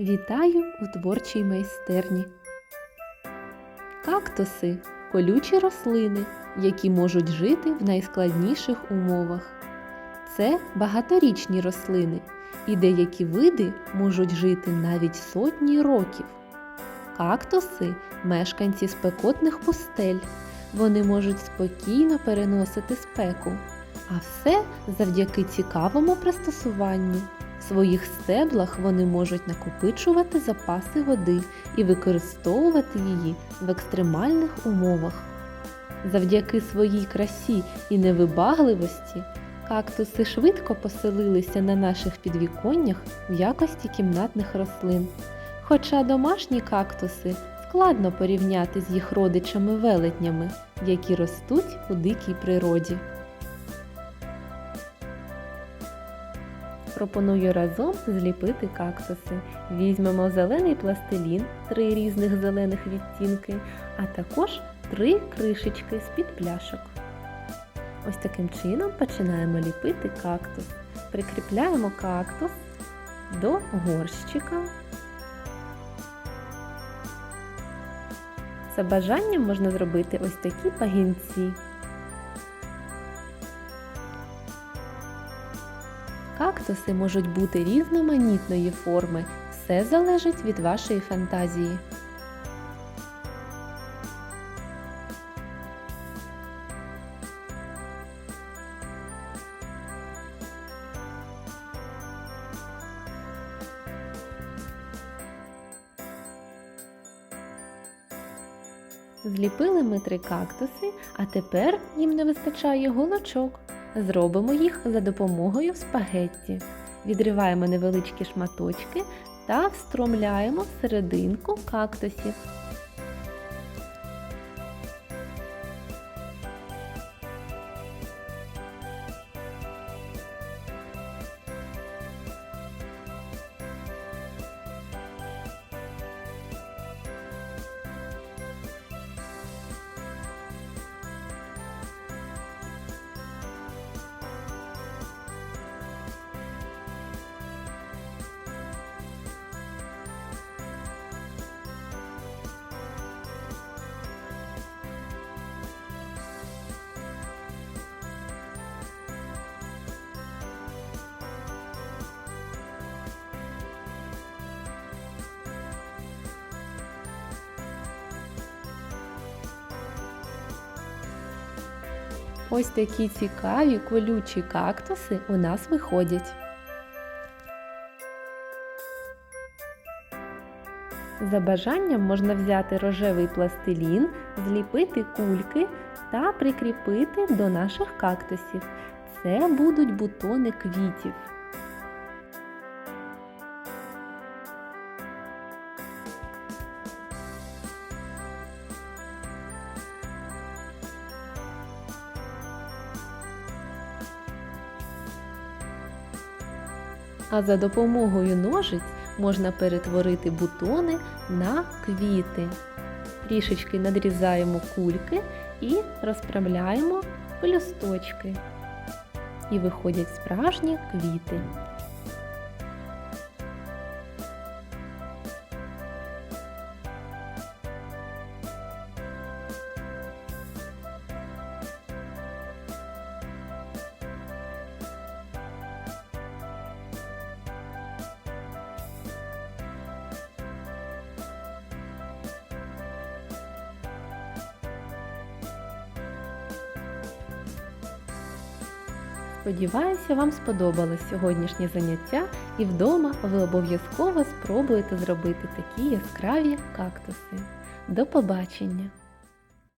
Вітаю у творчій майстерні. Кактуси колючі рослини, які можуть жити в найскладніших умовах. Це багаторічні рослини, і деякі види можуть жити навіть сотні років. Кактуси мешканці спекотних пустель. Вони можуть спокійно переносити спеку, а все завдяки цікавому пристосуванню. В своїх стеблах вони можуть накопичувати запаси води і використовувати її в екстремальних умовах. Завдяки своїй красі і невибагливості кактуси швидко поселилися на наших підвіконнях в якості кімнатних рослин. Хоча домашні кактуси складно порівняти з їх родичами-велетнями, які ростуть у дикій природі. Пропоную разом зліпити кактуси. Візьмемо зелений пластилін, три різних зелених відтінки, а також три кришечки з-під пляшок. Ось таким чином починаємо ліпити кактус. Прикріпляємо кактус до горщика. За бажанням можна зробити ось такі пагінці. Кактуси можуть бути різноманітної форми. Все залежить від вашої фантазії. Зліпили ми три кактуси, а тепер їм не вистачає голочок. Зробимо їх за допомогою спагетті. Відриваємо невеличкі шматочки та встромляємо в серединку кактусів. Ось такі цікаві колючі кактуси у нас виходять. За бажанням можна взяти рожевий пластилін, зліпити кульки та прикріпити до наших кактусів. Це будуть бутони квітів. А за допомогою ножиць можна перетворити бутони на квіти. Трішечки надрізаємо кульки і розправляємо пелюсточки. І виходять справжні квіти. Сподіваюся, вам сподобалось сьогоднішнє заняття і вдома ви обов'язково спробуєте зробити такі яскраві кактуси. До побачення!